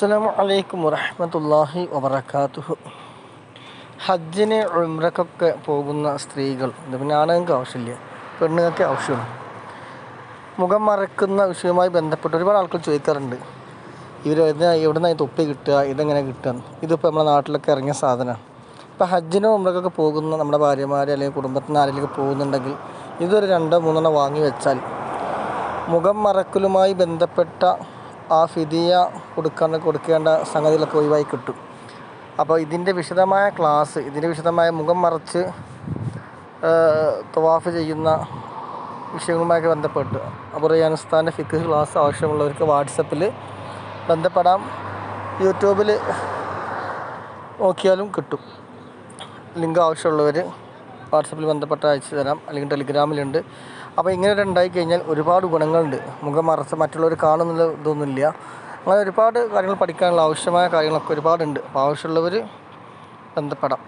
അസ്സലാമു അലൈക്കും വറഹമത്തല്ലാഹി വബറകാതുഹു. ഹജ്ജിന് ഉംറക്കൊക്കെ പോകുന്ന സ്ത്രീകൾ ഇത് പിന്നെ ആണുങ്ങൾക്ക് ആവശ്യമില്ല പെണ്ണുങ്ങൾക്ക് ആവശ്യമാണ്. മുഖം മറക്കുന്ന വിഷയവുമായി ബന്ധപ്പെട്ട് ഒരുപാട് ആൾക്കാർ ചോദിക്കാറുണ്ട് ഇവർ എവിടെ നിന്നായി തൊപ്പി കിട്ടുക ഇതെങ്ങനെ കിട്ടുക? ഇതിപ്പോൾ നമ്മുടെ നാട്ടിലൊക്കെ ഇറങ്ങിയ സാധനമാണ്. ഇപ്പോൾ ഹജ്ജിനോ ഉംറക്കൊക്കെ പോകുന്ന നമ്മുടെ ഭാര്യമാർ അല്ലെങ്കിൽ കുടുംബത്തിന് ആരെങ്കിലും പോകുന്നുണ്ടെങ്കിൽ ഇതൊരു രണ്ടോ മൂന്നെണ്ണം വാങ്ങി വെച്ചാൽ മുഖം മറക്കലുമായി ബന്ധപ്പെട്ട ആ ഫിദിയ കൊടുക്കാൻ കൊടുക്കേണ്ട സംഗതികളൊക്കെ ഒഴിവായി കിട്ടും. അപ്പോൾ ഇതിന്റെ വിശദമായ ക്ലാസ് ഇതിന്റെ വിശദമായ മുഖം മറച്ച് തവാഫ് ചെയ്യുന്ന വിഷയങ്ങളുമായൊക്കെ ബന്ധപ്പെട്ട് അബുറയാനുസ്ഥാന്റെ ഫിക്ക് ക്ലാസ് ആവശ്യമുള്ളവർക്ക് വാട്സപ്പിൽ ബന്ധപ്പെടാം. യൂട്യൂബിൽ നോക്കിയാലും കിട്ടും. ലിങ്ക് ആവശ്യമുള്ളവർ വാട്സപ്പിൽ ബന്ധപ്പെട്ട് അയച്ചു തരാം. അല്ലെങ്കിൽ ടെലിഗ്രാമിലുണ്ട്. അപ്പോൾ ഇങ്ങനെ ഉണ്ടായി കഴിഞ്ഞാൽ ഒരുപാട് ഗുണങ്ങളുണ്ട്. മുഖം മറച്ച് മറ്റുള്ളവർ കാണുന്നുള്ള ഇതൊന്നുമില്ല. അങ്ങനെ ഒരുപാട് കാര്യങ്ങൾ പഠിക്കാനുള്ള ആവശ്യമായ കാര്യങ്ങളൊക്കെ ഒരുപാടുണ്ട്. ആവശ്യമുള്ളവർ ബന്ധപ്പെടാം.